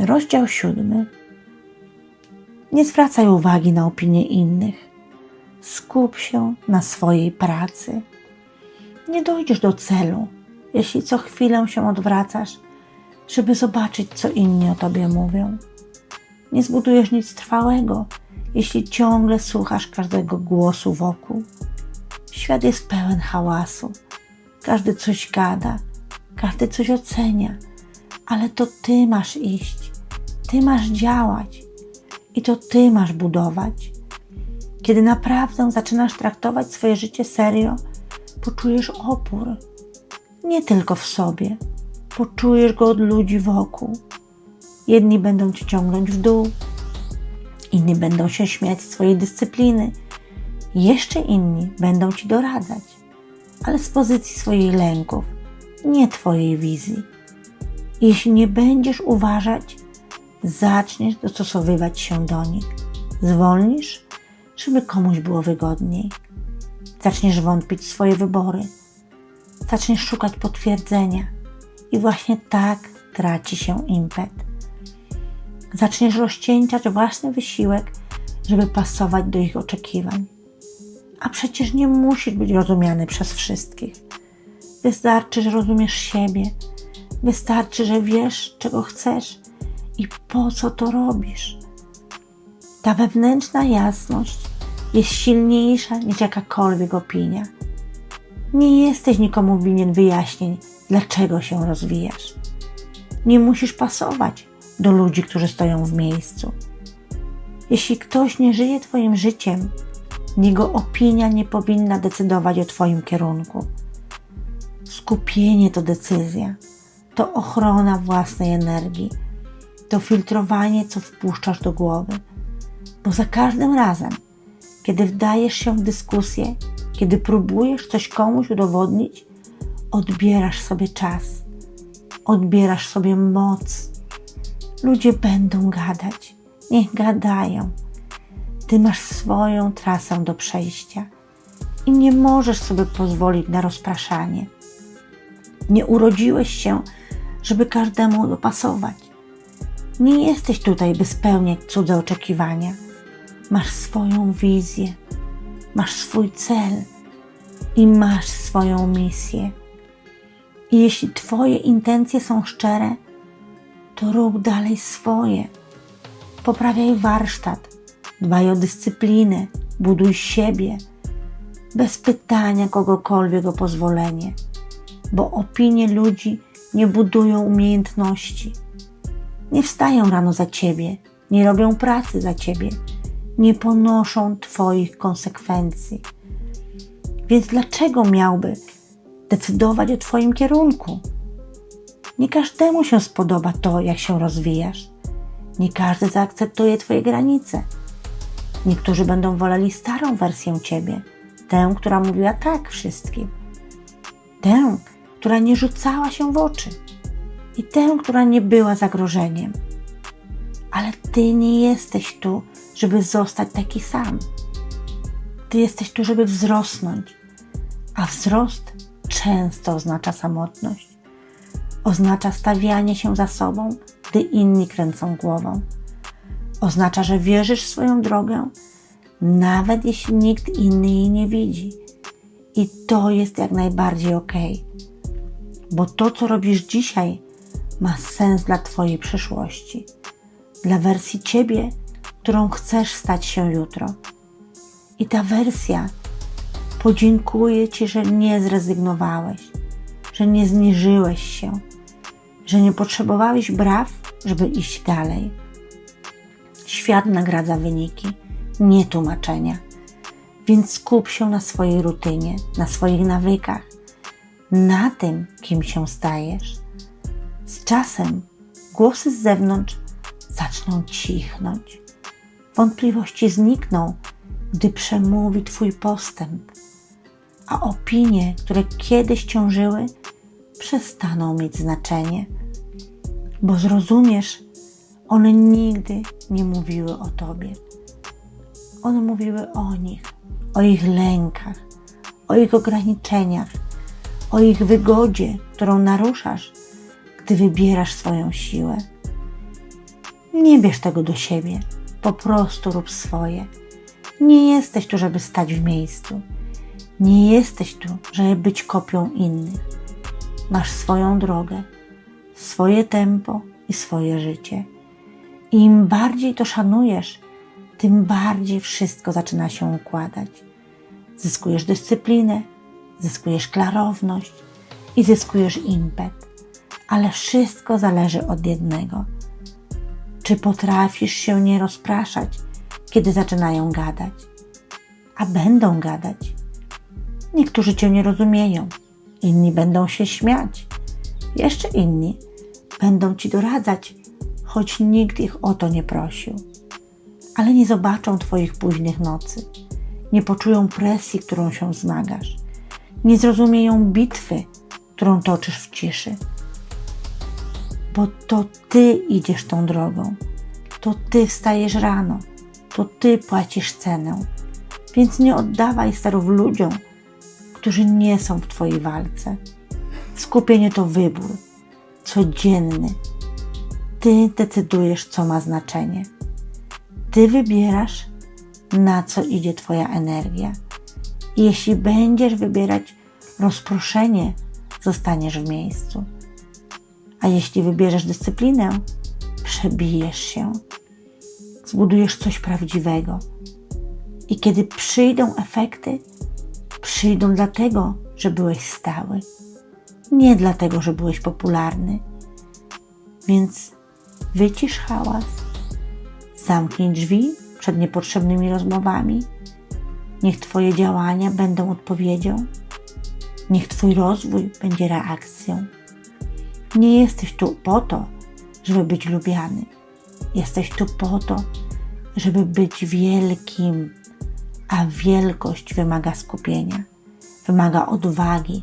Rozdział siódmy. Nie zwracaj uwagi na opinie innych. Skup się na swojej pracy. Nie dojdziesz do celu, jeśli co chwilę się odwracasz, żeby zobaczyć, co inni o tobie mówią. Nie zbudujesz nic trwałego, jeśli ciągle słuchasz każdego głosu wokół. Świat jest pełen hałasu. Każdy coś gada, każdy coś ocenia, ale to ty masz iść, ty masz działać i to ty masz budować. Kiedy naprawdę zaczynasz traktować swoje życie serio, poczujesz opór. Nie tylko w sobie, poczujesz go od ludzi wokół. Jedni będą cię ciągnąć w dół, inni będą się śmiać z twojej dyscypliny, jeszcze inni będą ci doradzać, ale z pozycji swoich lęków, nie twojej wizji. Jeśli nie będziesz uważać, zaczniesz dostosowywać się do nich. Zwolnisz, żeby komuś było wygodniej. Zaczniesz wątpić w swoje wybory. Zaczniesz szukać potwierdzenia. I właśnie tak traci się impet. Zaczniesz rozcieńczać własny wysiłek, żeby pasować do ich oczekiwań. A przecież nie musisz być rozumiany przez wszystkich. Wystarczy, że rozumiesz siebie. Wystarczy, że wiesz, czego chcesz i po co to robisz. Ta wewnętrzna jasność jest silniejsza niż jakakolwiek opinia. Nie jesteś nikomu winien wyjaśnień, dlaczego się rozwijasz. Nie musisz pasować do ludzi, którzy stoją w miejscu. Jeśli ktoś nie żyje Twoim życiem, jego opinia nie powinna decydować o Twoim kierunku. Skupienie to decyzja, to ochrona własnej energii, to filtrowanie, co wpuszczasz do głowy, bo za każdym razem, kiedy wdajesz się w dyskusję, kiedy próbujesz coś komuś udowodnić, odbierasz sobie czas, odbierasz sobie moc. Ludzie będą gadać, niech gadają. Ty masz swoją trasę do przejścia i nie możesz sobie pozwolić na rozpraszanie. Nie urodziłeś się, żeby każdemu dopasować. Nie jesteś tutaj, by spełniać cudze oczekiwania. Masz swoją wizję, masz swój cel i masz swoją misję. I jeśli Twoje intencje są szczere, to rób dalej swoje. Poprawiaj warsztat, dbaj o dyscyplinę, buduj siebie, bez pytania kogokolwiek o pozwolenie, bo opinie ludzi nie budują umiejętności. Nie wstają rano za ciebie, nie robią pracy za ciebie, nie ponoszą Twoich konsekwencji. Więc dlaczego miałby decydować o Twoim kierunku? Nie każdemu się spodoba to, jak się rozwijasz. Nie każdy zaakceptuje Twoje granice. Niektórzy będą woleli starą wersję Ciebie, tę, która mówiła tak wszystkim, tę, która nie rzucała się w oczy i tę, która nie była zagrożeniem. Ale Ty nie jesteś tu, żeby zostać taki sam. Ty jesteś tu, żeby wzrosnąć, a wzrost często oznacza samotność. Oznacza stawianie się za sobą, gdy inni kręcą głową. Oznacza, że wierzysz w swoją drogę, nawet jeśli nikt inny jej nie widzi. I to jest jak najbardziej ok, bo to, co robisz dzisiaj, ma sens dla Twojej przyszłości, dla wersji Ciebie, którą chcesz stać się jutro. I ta wersja podziękuję Ci, że nie zrezygnowałeś, że nie zniżyłeś się, że nie potrzebowałeś braw, żeby iść dalej. Świat nagradza wyniki, nie tłumaczenia. Więc skup się na swojej rutynie, na swoich nawykach, na tym, kim się stajesz. Z czasem głosy z zewnątrz zaczną cichnąć. Wątpliwości znikną, gdy przemówi Twój postęp, a opinie, które kiedyś ciążyły, przestaną mieć znaczenie, bo zrozumiesz, one nigdy nie mówiły o Tobie. One mówiły o nich, o ich lękach, o ich ograniczeniach, o ich wygodzie, którą naruszasz, gdy wybierasz swoją siłę. Nie bierz tego do siebie, po prostu rób swoje. Nie jesteś tu, żeby stać w miejscu. Nie jesteś tu, żeby być kopią innych. Masz swoją drogę, swoje tempo i swoje życie. I im bardziej to szanujesz, tym bardziej wszystko zaczyna się układać. Zyskujesz dyscyplinę, zyskujesz klarowność i zyskujesz impet. Ale wszystko zależy od jednego. Czy potrafisz się nie rozpraszać, kiedy zaczynają gadać? A będą gadać. Niektórzy cię nie rozumieją, inni będą się śmiać, jeszcze inni będą ci doradzać, choć nikt ich o to nie prosił. Ale nie zobaczą twoich późnych nocy, nie poczują presji, którą się zmagasz, nie zrozumieją bitwy, którą toczysz w ciszy. Bo to ty idziesz tą drogą, to ty wstajesz rano, to ty płacisz cenę. Więc nie oddawaj sterów ludziom, którzy nie są w twojej walce. Skupienie to wybór, codzienny. Ty decydujesz, co ma znaczenie. Ty wybierasz, na co idzie Twoja energia. Jeśli będziesz wybierać rozproszenie, zostaniesz w miejscu. A jeśli wybierzesz dyscyplinę, przebijesz się, zbudujesz coś prawdziwego. I kiedy przyjdą efekty, przyjdą dlatego, że byłeś stały, nie dlatego, że byłeś popularny. Więc wycisz hałas, zamknij drzwi przed niepotrzebnymi rozmowami. Niech Twoje działania będą odpowiedzią, niech Twój rozwój będzie reakcją. Nie jesteś tu po to, żeby być lubiany. Jesteś tu po to, żeby być wielkim, a wielkość wymaga skupienia, wymaga odwagi,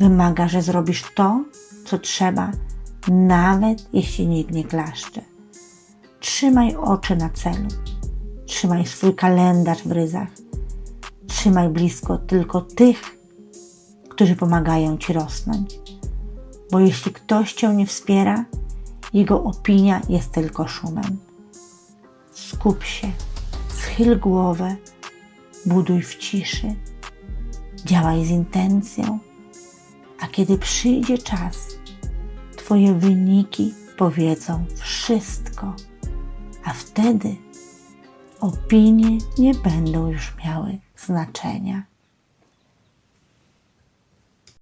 wymaga, że zrobisz to, co trzeba, nawet jeśli nikt nie klaszcze. Trzymaj oczy na celu, trzymaj swój kalendarz w ryzach, trzymaj blisko tylko tych, którzy pomagają ci rosnąć. Bo jeśli ktoś cię nie wspiera, jego opinia jest tylko szumem. Skup się, schyl głowę, buduj w ciszy, działaj z intencją, a kiedy przyjdzie czas, Twoje wyniki powiedzą wszystko, a wtedy opinie nie będą już miały znaczenia.